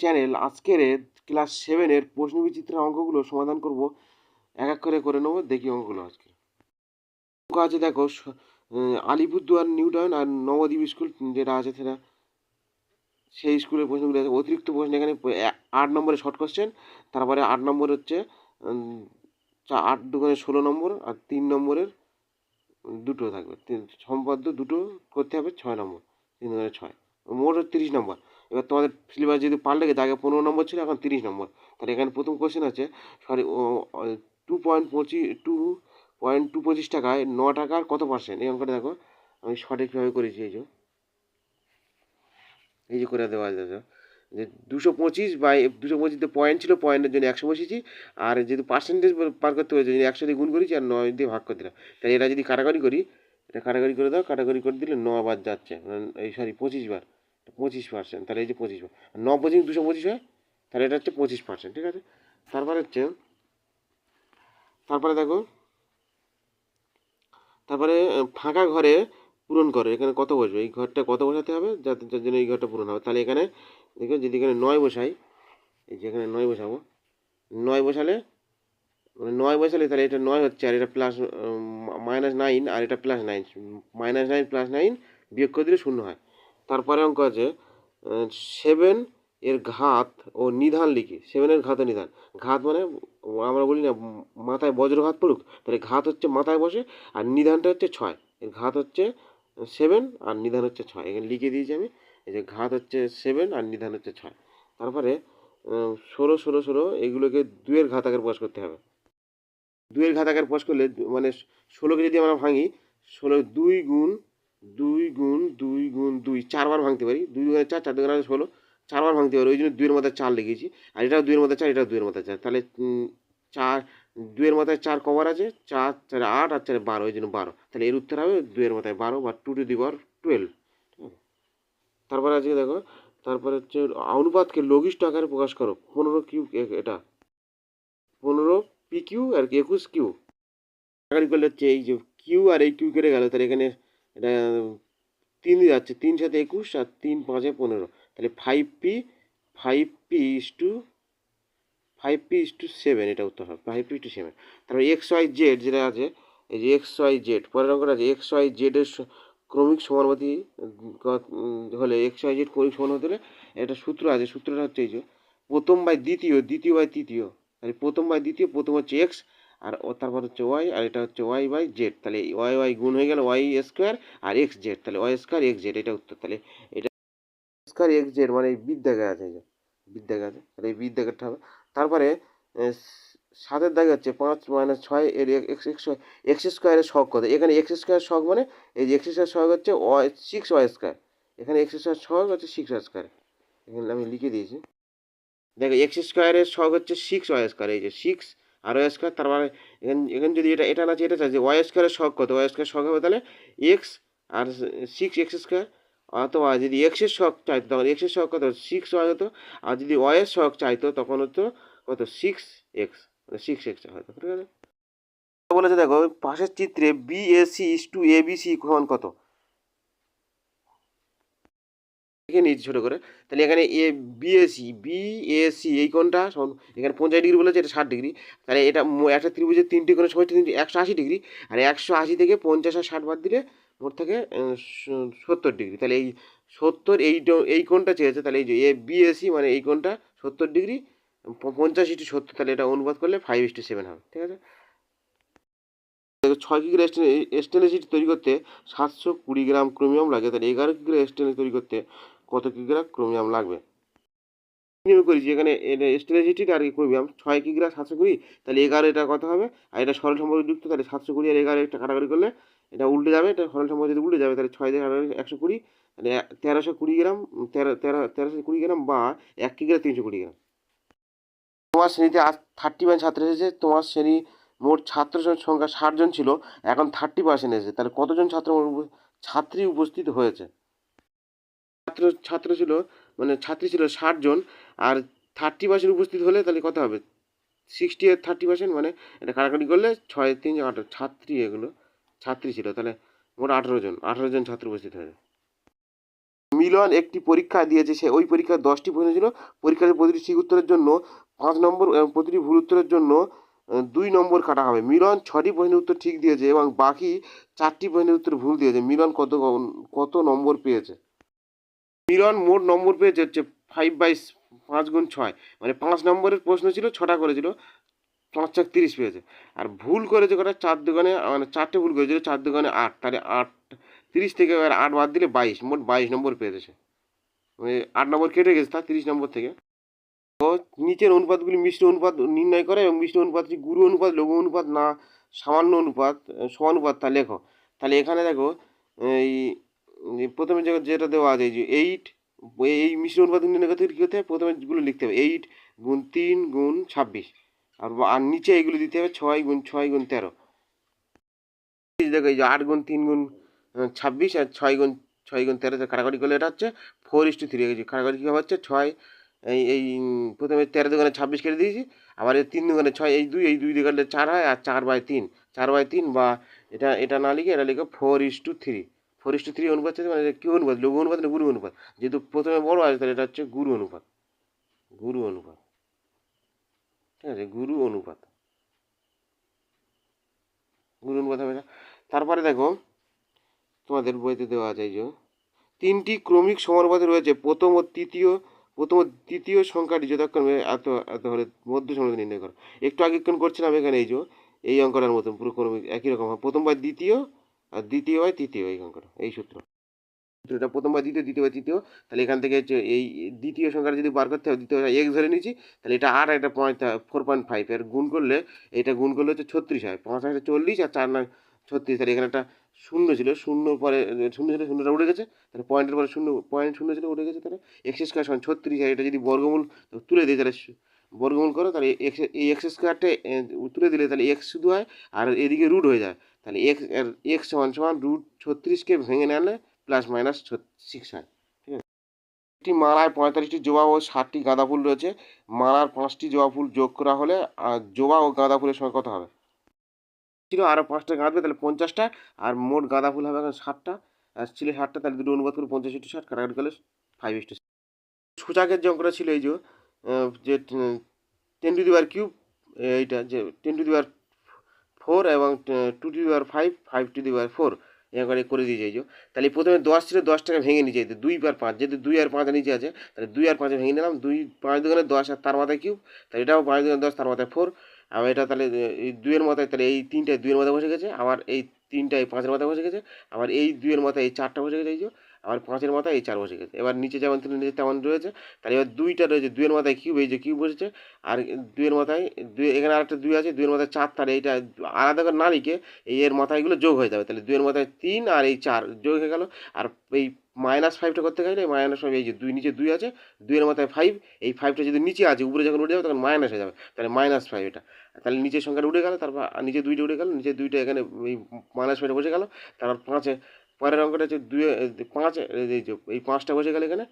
Channel আজকের class সেভেনের প্রশ্ন বিচিত্র অঙ্কগুলো সমাধান করব। এক এক করে করে নেব, দেখি অঙ্কগুলো আজকে। অঙ্ক আছে দেখো আলিপুরদুয়ার নিউটাউন আর নবদ্বীপ স্কুল যেটা আছে সেটা। সেই স্কুলের প্রশ্নগুলো আছে। অতিরিক্ত প্রশ্ন এখানে আট নম্বরে শর্ট কোশ্চেন তারপরে আট নম্বর হচ্ছে আট দোকানে ষোলো নম্বর আর তিন নম্বরের দুটো থাকবে। সম্পাদ্য দুটো করতে হবে ছয় নম্বর, তিন দোকানে ছয়। মোট তিরিশ নম্বর। এবার তোমাদের সিলেবাস যদি পাল্টে গেছে আগে পনেরো নম্বর ছিল, এখন তিরিশ নম্বর। তাহলে এখানে প্রথম কোশ্চেন আছে সরি টু পয়েন্ট পঁচিশ টু পয়েন্ট টু পঁচিশ টাকায় ন টাকার কত পার্সেন্ট এই অঙ্কটা দেখো, আমি সঠিকভাবে করেছি, এই যে। এই যে করে দেওয়া যাচ্ছে যে দুশো পঁচিশ বাই, দুশো পঁচিশতে পয়েন্ট ছিল পয়েন্টের জন্য একশো বসেছি আর যেহেতু পার্সেন্টেজ পার করতে হয়েছে যদি একশো দিয়ে গুণ করেছি, আর নয় দিয়ে ভাগ করে দিলাম। তাহলে এটা যদি কাটাকাটি করি, এটা কাটাকাটি করে দাও কাটাকাটি করে দিলে ন বার যাচ্ছে মানে এই সরি পঁচিশ বার। পঁচিশ পার্সেন্ট তাহলে এই যে পঁচিশ বার আর ন পঁচিশ দুশো পঁচিশ হয়, তাহলে এটা হচ্ছে পঁচিশ পার্সেন্ট ঠিক আছে? তারপরে হচ্ছে, তারপরে দেখো, তারপরে ফাঁকা ঘরে পূরণ করো, এখানে কত বসবে? এই ঘরটা কত বসাতে হবে? যাতে যার জন্য এই ঘরটা পূরণ হবে। তাহলে এখানে, দেখো, যদি এখানে নয় বসাই, এই যে এখানে নয় বসাবো, নয় বসালে মানে নয় বসালে তাহলে এটা নয় হচ্ছে, আর এটা প্লাস মাইনাস নাইন আর এটা plus nine minus nine plus nine বিয়োগ করে দিলে শূন্য হয়। তারপরে অঙ্ক আছে সেভেন এর ঘাত ও নিধান লিখি। সেভেনের ঘাত ও নিধান। ঘাত মানে আমরা বলি না মাথায় বজ্রঘাত পড়ুক, তাহলে ঘাত হচ্ছে মাথায় বসে আর নিধানটা হচ্ছে ছয়। এর ঘাত হচ্ছে সেভেন আর নিধান হচ্ছে ছয়। এখানে লিখে দিয়েছি আমি, এই যে ঘাত হচ্ছে সেভেন আর নিধান হচ্ছে ছয়। তারপরে ষোলো ষোলো ষোলো এগুলোকে দুয়ের ঘাত আকার প্রকাশ করতে হবে। দুয়ের ঘাত আকার প্রকাশ করলে মানে ষোলোকে যদি আমরা ভাঙি, ষোলো দুই গুণ দুই গুণ দুই গুণ দুই, চারবার ভাঙতে পারি। দুই গুণে চার চার দুগুণে ষোলো, চারবার ভাঙতে পারি। ওই জন্য দুইয়ের মাথায় চার লিখেছি। আর এটাও দুইয়ের মাথায় চার, এটাও দুইয়ের মাথায় চার। তাহলে চার, দুইয়ের মাথায় চার কবার আছে, চার, চারে আট, আর চারে বারো, ওই জন্য বারো। তাহলে এর উত্তর হবে দুইয়ের মাথায় বারো বা two to the power twelve তারপরে আজকে দেখো, তারপরে হচ্ছে অনুপাতকে লঘিষ্ঠ আকারে প্রকাশ করো। পনেরো কিউ এটা। পনেরো পি কিউ আর কি একুশ কিউ। করলে হচ্ছে এই যে কিউ আর এই কিউ কেটে গেল, তাহলে এখানে এটা তিন যাচ্ছে, তিন সাথে একুশ আর তিন পাঁচে পনেরো। তাহলে five P five P is two five P is two seven এটা উত্তর হবে। ফাইভ পি টু সেভেন তারপরে এক্স ওয়াই জেড যেটা আছে, এই যে এক্স ওয়াই জেড পরের অঙ্কটা আছে। এক্স ওয়াই জেডের ক্রমিক সমানুপাতি হলে এক্স ওয়াই জেড ক্রমিক সমানুপাতি হলে একটা সূত্র আছে। সূত্রটা হচ্ছে এই যে, প্রথম বাই দ্বিতীয় দ্বিতীয় বাই তৃতীয়। তাহলে প্রথম বাই দ্বিতীয়, প্রথম হচ্ছে এক্স আর ও তারপর হচ্ছে ওয়াই, আর এটা হচ্ছে ওয়াই বাই জেড। তাহলে ওয়াই ওয়াই গুণ হয়ে গেল ওয়াই স্কোয়ার আর এক্স জেড। তাহলে ওয়াই স্কোয়ার, এক্স জেড, এটা উত্তর। তাহলে এটা স্কোয়ার, এক্স জেড মানে এই বিদ্যাগার আছে যে বিদ্যাগার আছে। তাহলে এই বিদ্যাগারটা হবে। তারপরে সাতের দাগে হচ্ছে পাঁচ মাইনাস ছয় এর এক্স এক্স এক্স স্কোয়ারের শখ কত? এখানে এক্স স্কোয়ার শখ মানে এই যে এক্স স্কোয়ার শখ হচ্ছে ওয়াই সিক্স ওয়াই স্কোয়ার। এখানে এক্স স্কোয়ার শখ হচ্ছে সিক্স ওয়াই স্কোয়ার। এখানে আমি লিখে দিয়েছি। দেখো, এক্স স্কোয়ারের শখ হচ্ছে সিক্স ওয়াই স্কোয়ার। এই যে সিক্স আর ওয়াই স্কোয়ার তারপরে এখানে এখানে যদি এটা এটা না এটা চাইছে ওয়াই স্কোয়ারের শখ কত? ওয়াই স্কোয়ার শখ হবে তাহলে এক্স আর সিক্স এক্স স্কোয়ার অথবা যদি এক্সের শখ চাইতো তখন এক্সের শখ কত? সিক্স ওয়াই হতো আর যদি ওয়াইয়ের শখ চাইতো তখন হতো কত? সিক্স এক্স মানে সিক্স এক্স হয়তো ঠিক আছে? বলেছে দেখো, পাশের চিত্রে বিএসি ইস টু এবিসি কত? লিখে নিয়েছি ছোটো করে। তাহলে এখানে এ বিএসি বিএসি এই কোণটা এখানে পঞ্চাশ ডিগ্রি বলেছে, এটা ষাট ডিগ্রি। তাহলে এটা একটা ত্রিভুজের তিনটি কোণের সময় তিনটি, একশো আশি ডিগ্রি, আর একশো আশি থেকে পঞ্চাশ আর ষাট বাদ দিলে মোট থাকে সত্তর ডিগ্রি। তাহলে এই সত্তর এই এই কোণটা চেয়েছে, তাহলে এই যে এ বিএসি মানে এই কোণটা সত্তর ডিগ্রি পঞ্চাশ ইস্টু সত্তর, তাহলে এটা অনুবাদ করলে ফাইভ ইস্টু সেভেন হবে, ঠিক আছে? ছয় কিগ্রা স্টেনলেস স্টিল তৈরি করতে সাতশো কুড়ি গ্রাম ক্রোমিয়াম লাগে, তাহলে এগারো কিগ্রা স্টেনলেস তৈরি করতে কত কিগ্রা ক্রোমিয়াম লাগবে? নিয়ম করেছি এখানে স্টেনলেস স্টিল আর ক্রোমিয়াম ছয় কিগ্রা সাতশো কুড়ি, তাহলে এগারো এটা কত হবে? আর এটা সরল সম্পর্ক যুক্ত, তাহলে সাতশো কুড়ি আর এগারো একটা কাটাকাটি করলে এটা উল্টে যাবে, এটা সরল সম্পর্ক যদি উল্টে যাবে, তাহলে ছয় দিয়ে একশো কুড়ি মানে তেরোশো কুড়ি গ্রাম, তেরো তেরো তেরোশো কুড়ি গ্রাম বা এক কিগ্রা তিনশো কুড়ি গ্রাম। তোমার শ্রেণীতে আজ থার্টি পার্সেন্ট ছাত্র এসেছে, তোমার শ্রেণি মোট ছাত্র সংখ্যা ষাট জন ছিল, এখন থার্টি পার্সেন্ট এসেছে, তাহলে কতজন ছাত্র ছাত্রী উপস্থিত হয়েছে? ছাত্র ছাত্র ছিল মানে ছাত্রী ছিল ষাট জন আর থার্টি পার্সেন্ট উপস্থিত হলে তাহলে কত হবে? সিক্সটি আর থার্টি পার্সেন্ট মানে এটা কাটাকাটি করলে ছয়, তিন আঠারো ছাত্রী এগুলো, ছাত্রী ছিল, তাহলে মোট আঠেরো জন আঠেরো জন ছাত্র উপস্থিত হয়েছে মিলন একটি পরীক্ষা দিয়েছে, সে ওই পরীক্ষায় দশটি প্রশ্ন ছিল, পরীক্ষার প্রতিটি ঠিক উত্তরের জন্য পাঁচ নম্বর প্রতিটি ভুল উত্তরের জন্য দুই নম্বর কাটা হবে। মিলন ছটি প্রশ্নের উত্তর ঠিক দিয়েছে এবং বাকি চারটি প্রশ্নের উত্তর ভুল দিয়েছে। মিলন কত কত নম্বর পেয়েছে? মিলন মোট নম্বর পেয়েছে হচ্ছে ফাইভ বাই পাঁচ গুণ ছয়। মানে পাঁচ নম্বরের প্রশ্ন ছিল, ছটা করেছিল, পাঁচ চার তিরিশ পেয়েছে। আর ভুল করেছে কটা? চার দোকানে মানে চারটে ভুল করেছিল, চার দোকানে আট। তাহলে আট, তিরিশ থেকে এবার আট বাদ দিলে বাইশ, মোট বাইশ নম্বর পেয়েছে মানে আট নম্বর কেটে গেছে তার তিরিশ নম্বর থেকে। তো নিচের অনুপাতগুলি মিশ্র অনুপাত নির্ণয় করে এবং মিশ্র অনুপাতটি গুরু অনুপাত, লঘু অনুপাত না সামান্য অনুপাত, সমানুপাত তা লেখো। তাহলে এখানে দেখো, এই প্রথমে যেটা দেওয়া আছে যে এইট এই মিশ্র অনুপাত নির্ণয় করতে কী করতে হবে? প্রথমে গুলো লিখতে হবে। এইট গুণ তিন গুণ ছাব্বিশ। আর আর নিচে এইগুলো দিতে হবে ছয় গুণ ছয় গুণ তেরো। দেখো, এই যে আট গুণ তিন গুণ ছাব্বিশ আর ছয় গুণ ছয় গুণ তেরো কাটাকাটি করলে এটা হচ্ছে ফোর ইস টু থ্রি হয়ে কাটাকাটি কীভাবে হচ্ছে ছয়, এই এই প্রথমে তেরো দোকানে ছাব্বিশ কেটে দিয়েছি, আবার এই তিন দোকানে ছয়, এই দুই এই দুই দোকানে চার হয় আর চার বাই তিন। চার বাই তিন বা এটা এটা না লিখে এটা লিখে four is two three four three অনুপাত হচ্ছে মানে কী অনুপাত? লঘু অনুপাত না গুরু অনুপাত? যেহেতু প্রথমে বড় আছে, তাহলে এটা হচ্ছে গুরু অনুপাত। গুরু অনুপাত। ঠিক আছে? গুরু অনুপাত। গুরু অনুপাত হবে না। তারপরে দেখো, তোমাদের বইতে দেওয়া আছে যে, তিনটি ক্রমিক সমানুপাতে রয়েছে। প্রথম ও তৃতীয়, প্রথম তৃতীয় সংখ্যাটি যথাক্রমে এত এত হলে মধ্য সমানুপাত নির্ণয় করো। একটু আগে কোন করছিলাম এখানে এই যে, এই অঙ্কটার মতন পুরো ক্রমিক একই রকম প্রথম বাই দ্বিতীয় আর দ্বিতীয় হয় তৃতীয় এই অঙ্কটা এই সূত্র। এটা প্রথম বাই দ্বিতীয় দ্বিতীয় বাই তৃতীয়, তাহলে এখান থেকে হচ্ছে এই দ্বিতীয় সংখ্যাটা যদি বার করতে হয়, দ্বিতীয় এক্স ধরে নিচ্ছি তাহলে এটা আট একটা পয়েন্ট ফোর পয়েন্ট ফাইভ এর গুণ করলে এটা গুণ করলে হচ্ছে ছত্রিশ হয়। পাঁচ একটা চল্লিশ আর চার নয় ছত্রিশ, তাহলে এখানে একটা শূন্য ছিল, শূন্য পরে, শূন্য ছিল, শূন্যটা উঠে গেছে, তাহলে পয়েন্টের পরে শূন্য পয়েন্ট শূন্য ছিল উঠে গেছে, তাহলে এক্স স্কোয়ার সমান ছত্রিশ, আর এটা যদি বর্গমূল তুলে দিই, তাহলে বর্গমূল করো, তাহলে এক্স এই এক্স স্কোয়ারটা তুলে দিলে তাহলে এক্স শুধু হয়, আর এদিকে রুট হয়ে যায়। তাহলে এক্স এক্স সমান সমান রুট ছত্রিশকে ভেঙে নেলে প্লাস মাইনাস সিক্স হয়, ঠিক আছে? একটি মালায় পঁয়তাল্লিশটি জবা ও ষাটটি গাঁদা ফুল রয়েছে, মালার পাঁচটি জবা ফুল যোগ করা হলে, আর জবা ও গাঁদা ফুলের সঙ্গে কত হবে? ছিল আরও পাঁচটা গাঁদবে, তাহলে পঞ্চাশটা, আর মোট গাঁদা ফুল হবে এখন ষাটটা, আর ছিল ষাটটা, তাহলে দুটো অনুবাদ করে পঞ্চাশ ইস্টু ষাট, কাটাকাটি করলে ফাইভ ইস্টু সূচাকের যে অঙ্কটা ছিল এই যে ten to the power cube এইটা, যে ten to the power four এবং two to the power five five to the power four এরকম করে দিয়েছে এই যে তাহলে প্রথমে দশ ছিল দশটাকে ভেঙে নিচে যেতে দুই আর পাঁচ। যেহেতু দুই আর পাঁচ নিচে আছে, তাহলে দুই আর পাঁচে ভেঙে নিলাম, দুই পাঁচ দোকানে দশ আর তার মাথায় কিউব তাহলে এটাও পাঁচ দোকানে দশ, তার মাথায় ফোর আবার এটা তাহলে এই দুইয়ের মাথায় তাহলে এই তিনটায় দুইয়ের মাথায় বসে গেছে, আবার এই তিনটায় পাঁচের মাথায় বসে গেছে, আবার এই দুইয়ের মাথায় এই চারটা বসে গেছে আবার পাঁচের মাথায় এই চার বসে গেছে। এবার নিচে যেমন ছিল নিচে তেমন রয়েছে, তাহলে এবার দুইটা রয়েছে, দুইয়ের মাথায় কিউব এই যে কিউব বসেছে, আর দুইয়ের মাথায়, দুই, এখানে আরেকটা দুই আছে, দুইয়ের মাথায় চার তার এইটা আলাদা করে না লিখে এই এর মাথায়গুলো যোগ হয়ে যাবে, তাহলে দুইয়ের মাথায় তিন আর এই চার যোগ হয়ে গেল, আর এই মাইনাস ফাইভটা করতে গেলে মাইনাস ফাইভ এই যে দুই, নিচে দুই আছে, দুইয়ের মাথায় ফাইভ এই ফাইভটা যদি নিচে আছে, উপরে যখন উঠে যাবে তখন মাইনাস হয়ে যাবে, তাহলে মাইনাস ফাইভ এটা। তাহলে নিচের সংখ্যাটা উঠে গেল, তারপর নিচে দুইটা উঠে গেল, নিচে দুইটা এখানে এই মাইনাস ফাইভটা বসে গেল, তারপর পাঁচে পরের অঙ্কটা হচ্ছে দুই পাঁচ এই যে, এই পাঁচটা বসে গেল এখানে।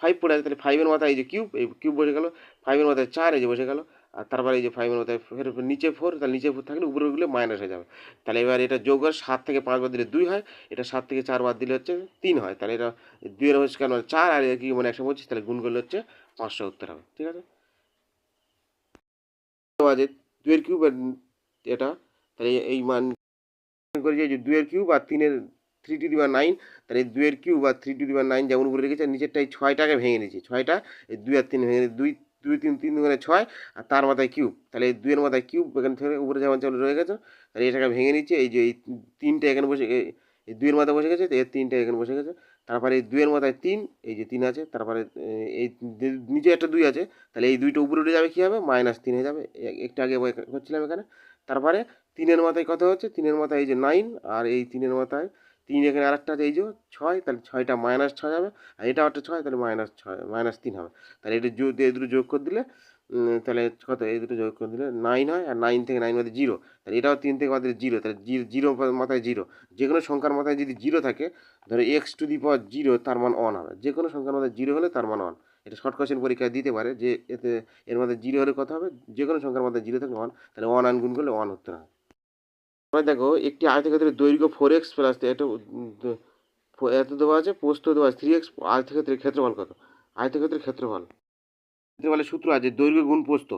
ফাইভ পড়ে আছে, তাহলে ফাইভের মাথায় এই যে কিউব এই কিউব বসে গেল। ফাইভের মাথায় চার, এই যে বসে গেল। আর তারপরে এই যে ফাইভের মাথায় ফের নিচে ফোর তাহলে নিচে ফোর থাকলে উপরেগুলো মাইনাস হয়ে যাবে। তাহলে এবার এটা যোগ হয় সাত থেকে পাঁচ বাদ দিলে দুই হয়, এটা সাত থেকে চার বাদ দিলে হচ্ছে তিন হয়। তাহলে এটা দুইয়ের হচ্ছে কেন চার, আর কি মানে একশো পঁচিশ তাহলে গুণ করলে হচ্ছে পাঁচশো উত্তর হবে। ঠিক আছে? আছে দুইয়ের কিউব এটা, তাহলে এই মান করে যে দুইয়ের কিউব আর তিনের থ্রি টু দিবার নাইন তাহলে এই দুইয়ের কিউব আর থ্রি টু দিবার নাইন যেমন উপরে রেখেছে নিচেরটা এই ছয়টাকে ভেঙে নিয়েছি ছয়টা, এই দুই আর তিন ভেঙে দুই দুই, তিন তিন দুগুণে ছয়, আর তার মাথায় কিউব তাহলে এই দুইয়ের মাথায় কিউব এখানে থেকে উপরে যেমন যেমন রয়ে গেছে, তাহলে এটাকে ভেঙে নিচ্ছে। এই যে এই তিনটে এখানে বসে, এই- দুইয়ের মাথায় বসে গেছে এর তিনটে এখানে বসে গেছে। তারপরে এই দুইয়ের মাথায় তিন, এই যে তিন আছে, তারপরে, এই নিচে একটা দুই আছে, তাহলে এই দুইটা উপরে উঠে যাবে কী হবে? মাইনাস তিন হয়ে যাবে। একটু আগে করছিলাম এখানে। তারপরে তিনের মাথায় কত হচ্ছে? তিনের মাথায় এই যে নাইন আর এই তিনের মাথায় তিন এখানে আরেকটা আছে, এই যে ছয়, তাহলে ছয়টা মাইনাস ছয় হবে, আর এটা একটা ছয়, তাহলে মাইনাস ছয় মাইনাস তিন হবে। তাহলে এটা যোগ, এই দুটো যোগ করে দিলে তাহলে কত, এই দুটো যোগ করে দিলে নাইন হয়, আর নাইন থেকে নাইন মাথায় জিরো তাহলে এটাও তিন থেকে মাথায় জিরো তাহলে জিরো মাথায় জিরো যে কোনো সংখ্যার মাথায় যদি জিরো থাকে, ধরো X to the power zero তার মান অন হবে। যে কোনো সংখ্যার মাথায় জিরো হলে তার মান অন এটা শর্ট কোয়েশ্চেন পরীক্ষায় দিতে পারে যে এতে, এর মধ্যে জিরো হলে কত হবে? যে কোনো সংখ্যার মধ্যে জিরো থাকলে ওয়ান তাহলে ওয়ান আন গুণ করলে ওয়ান উত্তর হয় এবার দেখো, একটি আয়তক্ষেত্রের দৈর্ঘ্য ফোর এক্স প্লাস এটা এত দেওয়া আছে পোস্ত দেওয়া আছে থ্রি এক্স আয়তক্ষেত্রের ক্ষেত্রফল কত? আয়তক্ষেত্রের ক্ষেত্রফল। ক্ষেত্রফলের সূত্র আছে, দৈর্ঘ্য গুণ পোস্ত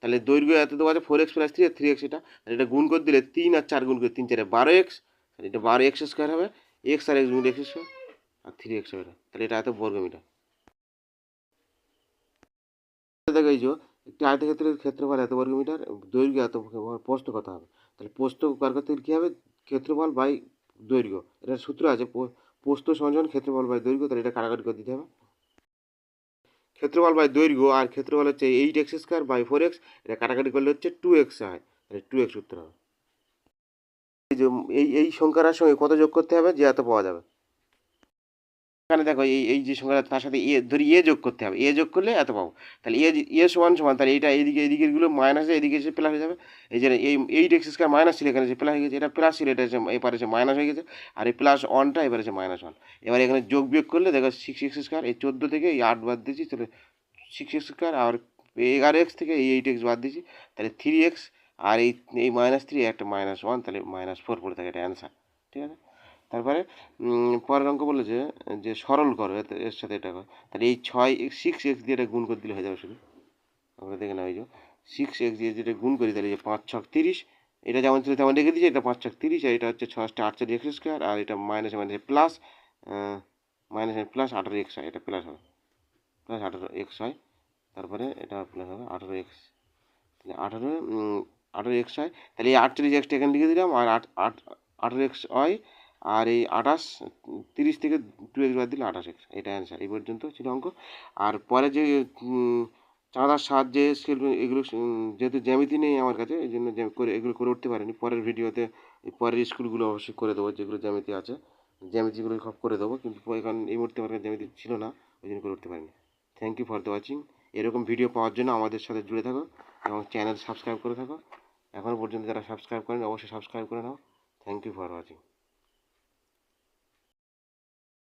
তাহলে দৈর্ঘ্য এত দেওয়া আছে four X plus three three X এটা। আর এটা গুণ করে দিলে তিন আর চার গুণ করে তিন, চারে বারো এক্স এটা বারো এক্স স্কোয়ার হবে। এক্স আর এক্স গুণ এক্স স্কোয়ার আর থ্রি এক্স হবে তাহলে এটা এত বর্গ মিটার। দেখো এই যে, একটি আয়তক্ষেত্রের ক্ষেত্রফল এত বর্গ মিটার, দৈর্ঘ্য এত পোস্ত কত হবে? তাহলে পোস্ত কার করতে কী হবে? ক্ষেত্রফল বাই দৈর্ঘ্য। এটার সূত্র আছে পোস্ত সমান ক্ষেত্রফল বাই দৈর্ঘ্য, তাহলে এটা কাটাকাটি করে দিতে হবে। ক্ষেত্রফল বাই দৈর্ঘ্য আর ক্ষেত্রফল হচ্ছে eight X square by four X, এটা কাটাকাটি করলে হচ্ছে টু এক্স হয়, তাহলে টু এক্স উত্তর হবে। এই এই সংখ্যার সঙ্গে কত যোগ করতে হবে? যে এত পাওয়া যাবে। এখানে দেখো এই এই যে সংখ্যাটা তার সাথে এ, ধরি এ যোগ করতে হবে। এ যোগ করলে এত পাবো। তাহলে এ এ সমান সমান, তাহলে এটা এইদিকে, এইদিকেরগুলো মাইনাস এদিকে এসে প্লাস হয়ে যাবে। এই যে এই এইট এক্স স্কোয়ার মাইনাস ছিল, এখানে যে প্লাস হয়ে গেছে। এটা প্লাস ছিল, এটা হচ্ছে এপারে এসে মাইনাস হয়ে গেছে। আর এই প্লাস ওয়ানটা এবার হচ্ছে মাইনাস ওয়ান এবার এখানে যোগ বিয়োগ করলে দেখো সিক্স এক্স স্কোয়ার এই চোদ্দ থেকে এই আট বাদ দিয়েছি, তাহলে সিক্স এক্স স্কোয়ার আর এগারো এক্স থেকে এই এইট এক্স বাদ দিয়েছি। তাহলে থ্রি এক্স আর এই এই মাইনাস থ্রি একটা মাইনাস ওয়ান তাহলে মাইনাস ফোর পড়ে থাকে এটা অ্যান্সার ঠিক আছে? তারপরে পরের অঙ্ক বলেছে যে সরল করো এর সাথে এটা করো। তাহলে এই ছয় সিক্স এক্স দিয়ে এটা গুণ করে দিলে হয়ে যাবে শুধু। আমরা দেখে নাও এই যে সিক্স এক্স দিয়ে যেটা গুণ করি, তাহলে যে পাঁচ ছক তিরিশ, এটা যেমন ছিল তেমন রেখে দিয়েছি, এটা পাঁচ ছক তিরিশ, আর এটা হচ্ছে ছয়টা আটচল্লিশ এক্স স্কোয়ার, আর এটা minus minus plus minus plus আঠারো এক্স হয়, এটা প্লাস হবে। প্লাস আঠারো এক্স হয়, তারপরে এটা প্লাস হবে আঠারো এক্স। আঠারো আঠারো এক্স হয়, তাহলে এই আটচল্লিশ এক্সটা এখানে লিখে দিলাম, আর আট আট, আঠারো এক্স হয় আর এই আঠাশ, তিরিশ থেকে টু এক্স বাদ দিলে আঠাশ এক্স, এটা অ্যান্সার এই পর্যন্ত ছিল অঙ্ক। আর পরে যে চাঁদার সাহায্যে স্কেল এগুলো যেহেতু জ্যামিতি নেই আমার কাছে, এই জন্য করে, এগুলো করে উঠতে পারিনি। পরের ভিডিওতে পরের স্কুলগুলো অবশ্যই করে দেবো, যেগুলো জ্যামিতি আছে। জ্যামিতিগুলো সব করে দেবো, কিন্তু এখন এই মুহূর্তে আমার কাছে জ্যামিতি ছিল না, ওই জন্য করে উঠতে পারিনি। Thank you for the watching এরকম ভিডিও পাওয়ার জন্য আমাদের সাথে জুড়ে থাকো এবং চ্যানেল সাবস্ক্রাইব করে থাকো। এখনও পর্যন্ত যারা সাবস্ক্রাইব করেন, অবশ্যই সাবস্ক্রাইব করে নাও। Thank you for watching